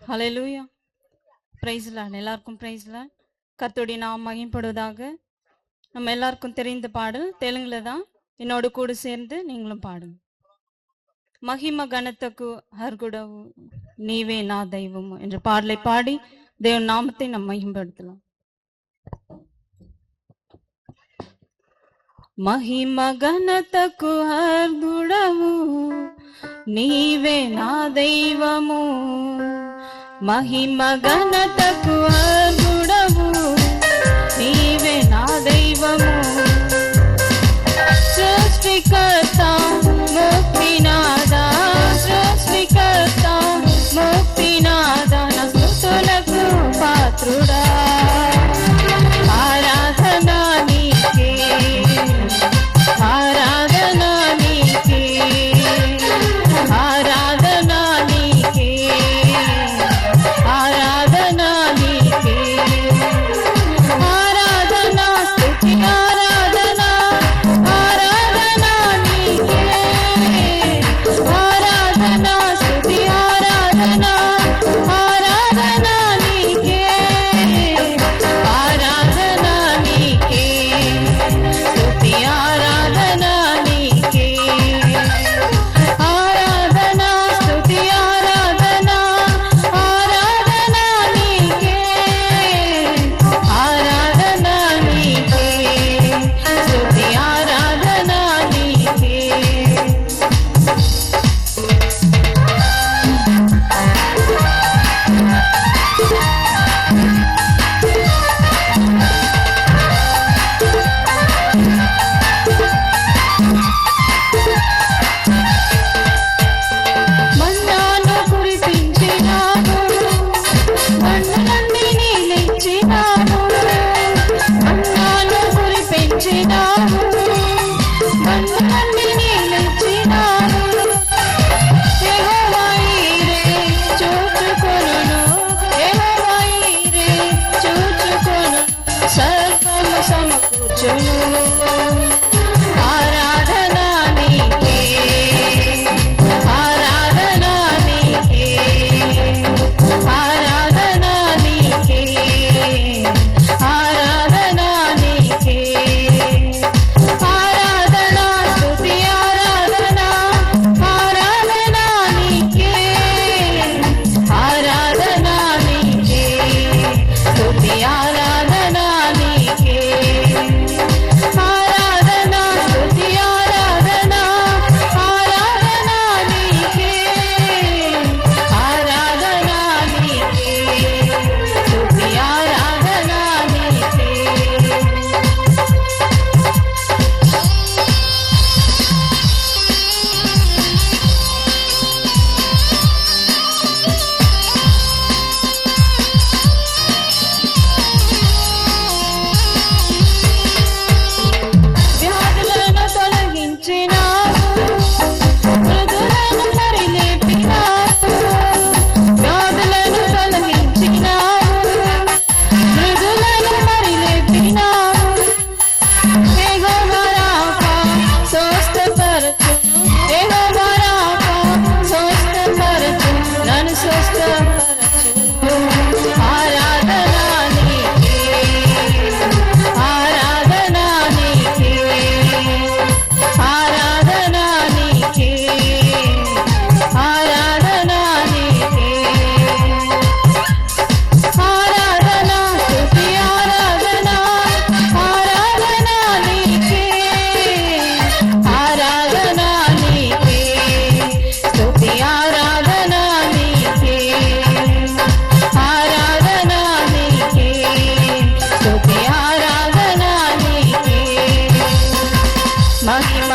Hallelujah பிரைஸ்லான் எல்லாருக்கும் பிரைஸ்லான் கத்தோடி நாம் மகிம்படுவதாக நம்ம எல்லாருக்கும் தெரிந்த பாடல் தெலுங்குல தான். என்னோட கூட சேர்ந்து நீங்களும் பாடும் மகிம கனத்தக்கு ஹர்குடவு நீவே நா தெய்வம் என்ற பாடலை பாடி தேவ நாமத்தை நம்ம மகிம்படுத்தலாம் మహిమ ఘనతకు ஹர்குடவு நீவே நா தெய்வமோ. మహిమ గణతకు గుడవు నీవే నా దైవము.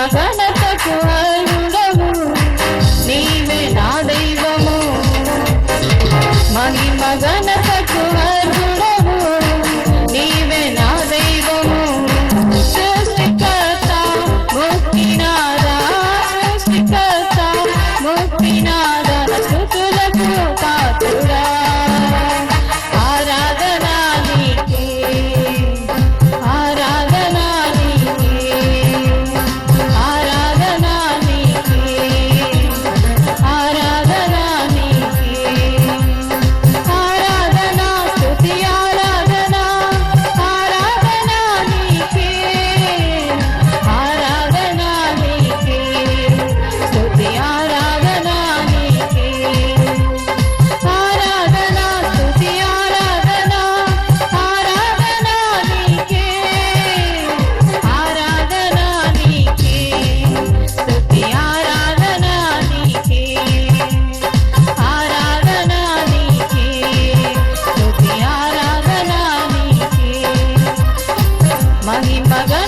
process மகிமகன்